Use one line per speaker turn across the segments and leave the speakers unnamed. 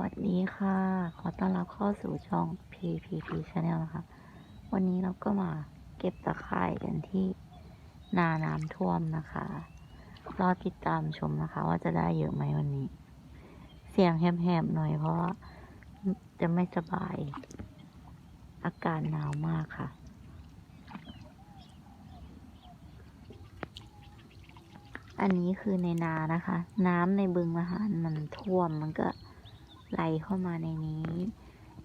วัสดีค่ะ ขอต้อนรับเข้าสู่ช่อง PPP Channel นะคะ วันนี้เราก็มาเก็บตะไคร่กันที่นาน้ำท่วมนะคะ รอติดตามชมนะคะ ว่าจะได้เยอะไหมวันนี้ เสียงแหบๆหน่อยเพราะว่าจะไม่สบาย อากาศหนาวมากค่ะอันนี้คือในนานะคะ น้ำในบึงมหามันท่วมมันก็ ไหลเข้ามาในนี้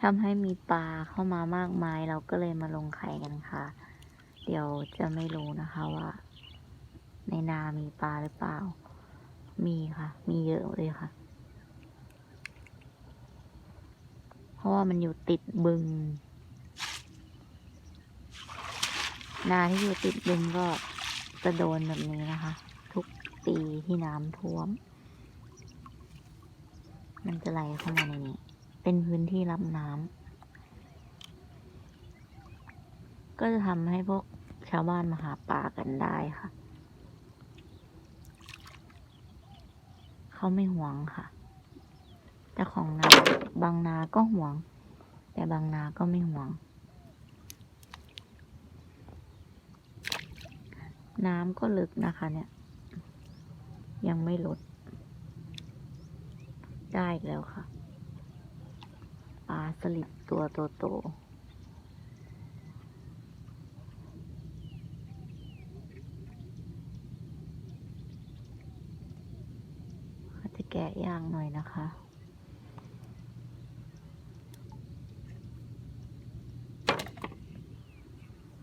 ทำให้มีปลาเข้ามามากมาย เราก็เลยมาลงไข่กันค่ะ เดี๋ยวจะไม่รู้นะคะว่า ในนามีปลาหรือเปล่า มีค่ะ มีเยอะเลยค่ะ เพราะว่ามันอยู่ติดบึง นาที่อยู่ติดบึงก็จะโดนแบบนี้นะคะ ทุกปีที่น้ำท่วม มันจะไหลเข้ามาในนี้ เป็นพื้นที่รับน้ำ ก็จะทำให้พวกชาวบ้านมาหาปลากันได้ค่ะ เขาไม่หวงค่ะ แต่ของนาบางนาก็หวง แต่บางนาก็ไม่หวง น้ำก็ลึกนะคะเนี่ย ยังไม่ลด ได้อีกแล้วค่ะปลาสลิดตัวโตๆเขาจะแกะย่างหน่อยนะคะ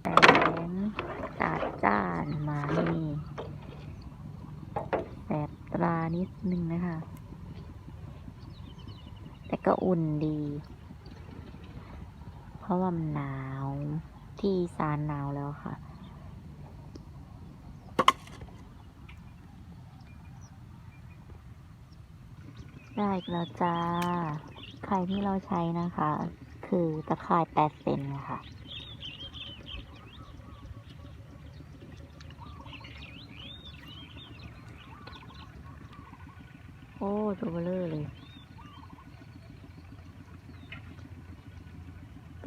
แสงจัดจ้านมานี่แสบตรานิดนึงนะคะ ก็อุ่นดี เพราะว่ามันหนาวที่อีสารหนาวแล้วค่ะ ได้แล้วจ้า ไข่ที่เราใช้นะคะ คือตะข่ายแปดเซนค่ะโอ้ตัวเบลอเลย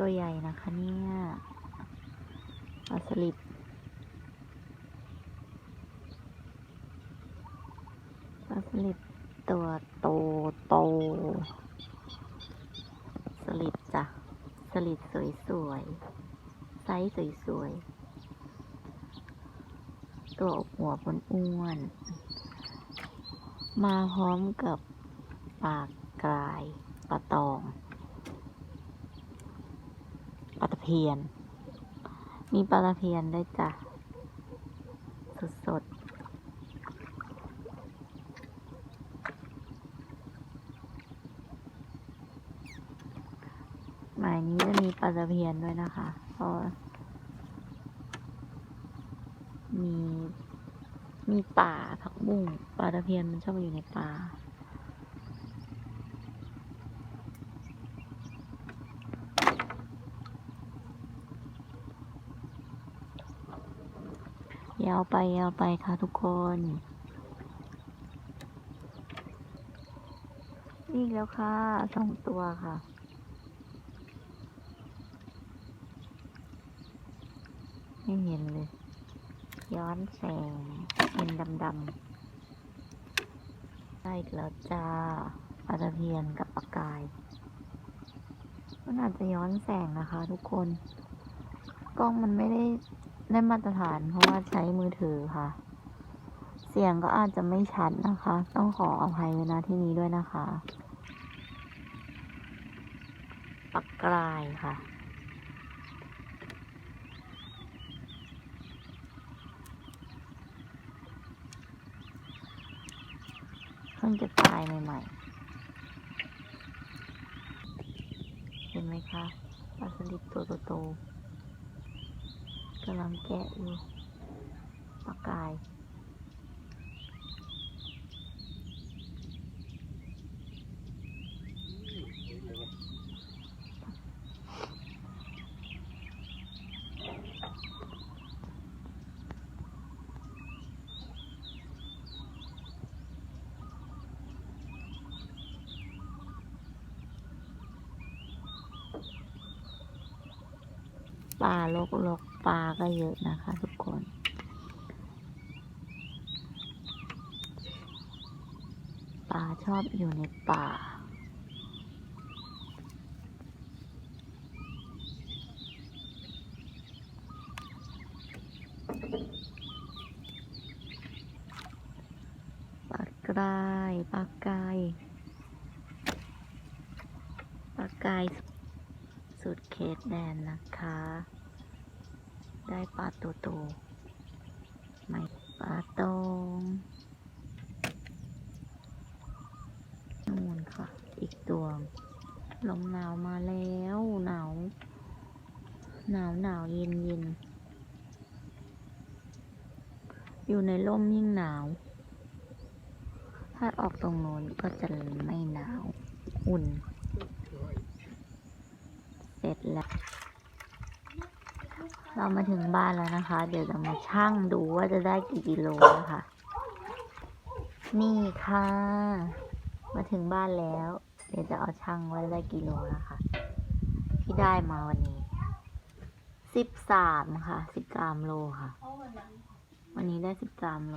ตัวใหญ่นะคะเนี่ยปลาสลิดปลาสลิดตัวโตโตสลิดจ้ะสลิดสวยๆไซส์สวยๆตัวอบหัวบนอ้วน มาพร้อมกับปากกลายปลาตอง ปลาตะ เพียน มีปลาตะเพียนได้วยจ้ะ สดสดๆหมายนี้จะมีปลาตะเพียนด้วยนะคะเพราะมี มีป่าผักบุ้งปลาตะเพียนมันชอบอยู่ในป่า ยาวไปยาวไปค่ะทุกคน นี่อีกแล้วค่ะสองตัวค่ะ ไม่เห็นเลย ย้อนแสงเป็นดำๆได้แล้วจ้าปลาตะเพียนกับปลากายมันอาจจะย้อนแสงนะคะทุกคน กล้องมันไม่ได้ ได้มาตรฐานเพราะว่าใช้มือถือค่ะ เสียงก็อาจจะไม่ชัดนะคะ ต้องขออภัยไว้นะที่นี้ด้วยนะคะปักกลายค่ะ เพิ่งจะตายใหม่ๆ เห็นไหมคะปลาสลิดตัวโตๆ กำลังแกะอยู่ปากกาย ป่าลกลกปลาก็เยอะนะคะ ทุกคน ปลาชอบอยู่ในป่า ปลากราย ปลากาย ปลากาย สุดเขตแดนนะคะ ได้ปลาตัวโตไม่ปลาตองนู่นค่ะ อีกตัวลมหนาวมาแล้วหนาวหนาวหนาวเย็นเย็นอยู่ในร่มยิ่งหนาว ถ้าออกตรงโน้นก็จะไม่หนาว อุ่น ร็จแล้ว เรามาถึงบ้านแล้วนะคะ เดี๋ยวจะมาชั่งดูว่าจะได้กี่กิโลนะคะ นี่ค่ะ มาถึงบ้านแล้ว เดี๋ยวจะเอาชั่งว่าได้กิโลนะคะ ที่ได้มาวันนี้สิบสามค่ะสิบสามโลค่ะ วันนี้ได้สิบสามโล